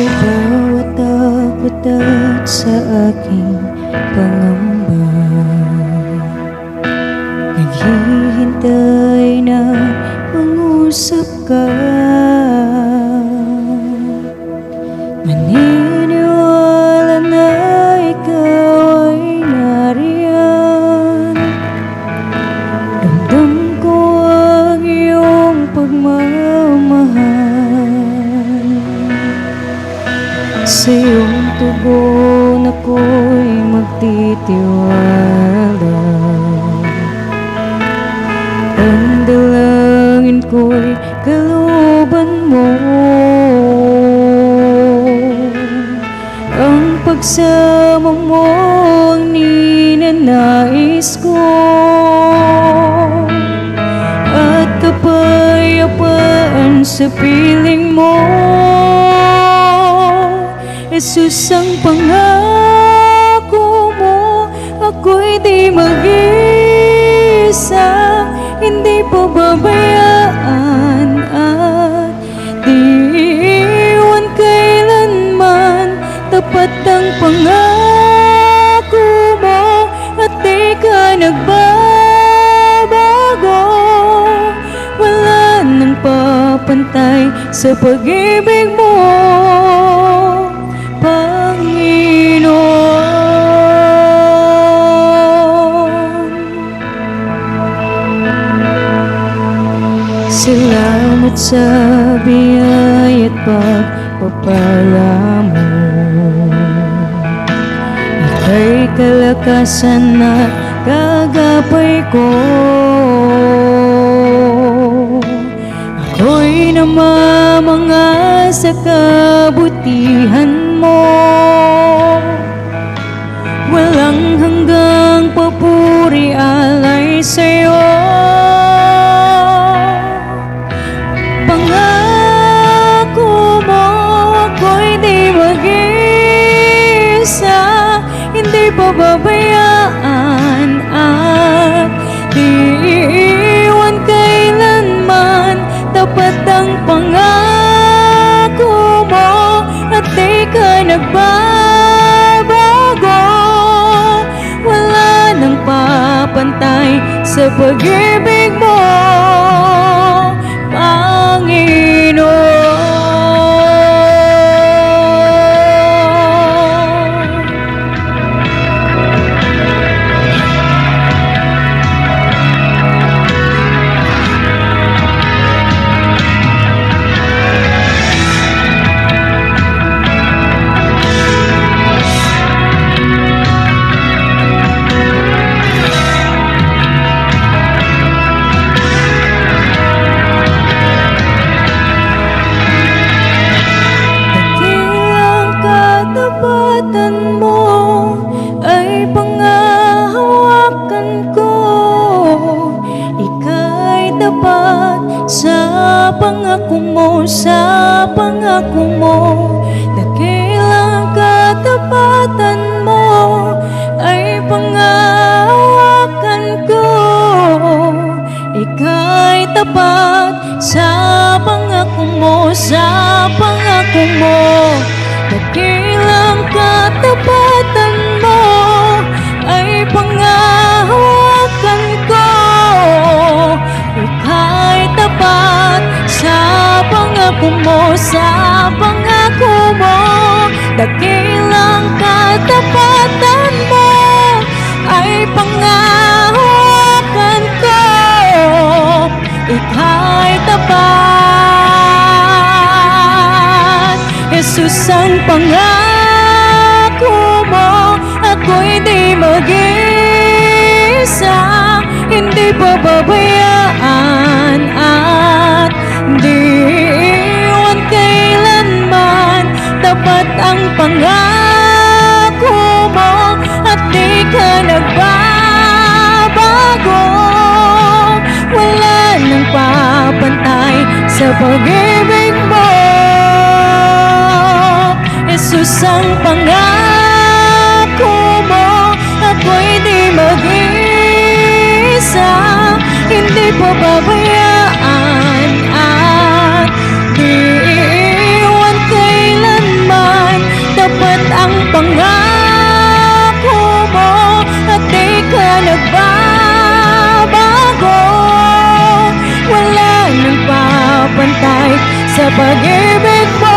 sa bawat dapat sa aking pangamba. Naghihintay na mangusap ka. Sa iyong tugon ako'y magtitiwala. Ang dalangin ko'y kaluban mo. Ang pagsama mo ang ninanais ko. At kapayapaan sa piling mo Jesus ang pangako mo Ako'y di mag-isa. Hindi pababayaan At di iwan kailanman. Tapat ang pangako mo At di ka nagbabago. Wala nang papantay sa pag-ibig mo Salamat sa biyaya at pagpapala mo Ika'y kalakasan at kagapay ko. Ako'y namamanga sa kabutihan mo. Walang hanggang papuri alay sa'yo sa pangako mo, sa pangako mo Dakilang katapatan mo ay pangahawakan ko. Ika'y tapat sa pangako mo, sa pangako mo Dakilang Jesus ang pangako mo Ako'y di mag-isa. Hindi pababayaan At di iwan kailanman. Tapat ang pangako mo At di ka nagbabago. Wala nang papantay sa pag-ibig pababayaan at di iiwan kailanman Dapat ang pangako mo at di ka nagbabago. Wala nang papantay sa pag-ibig mo.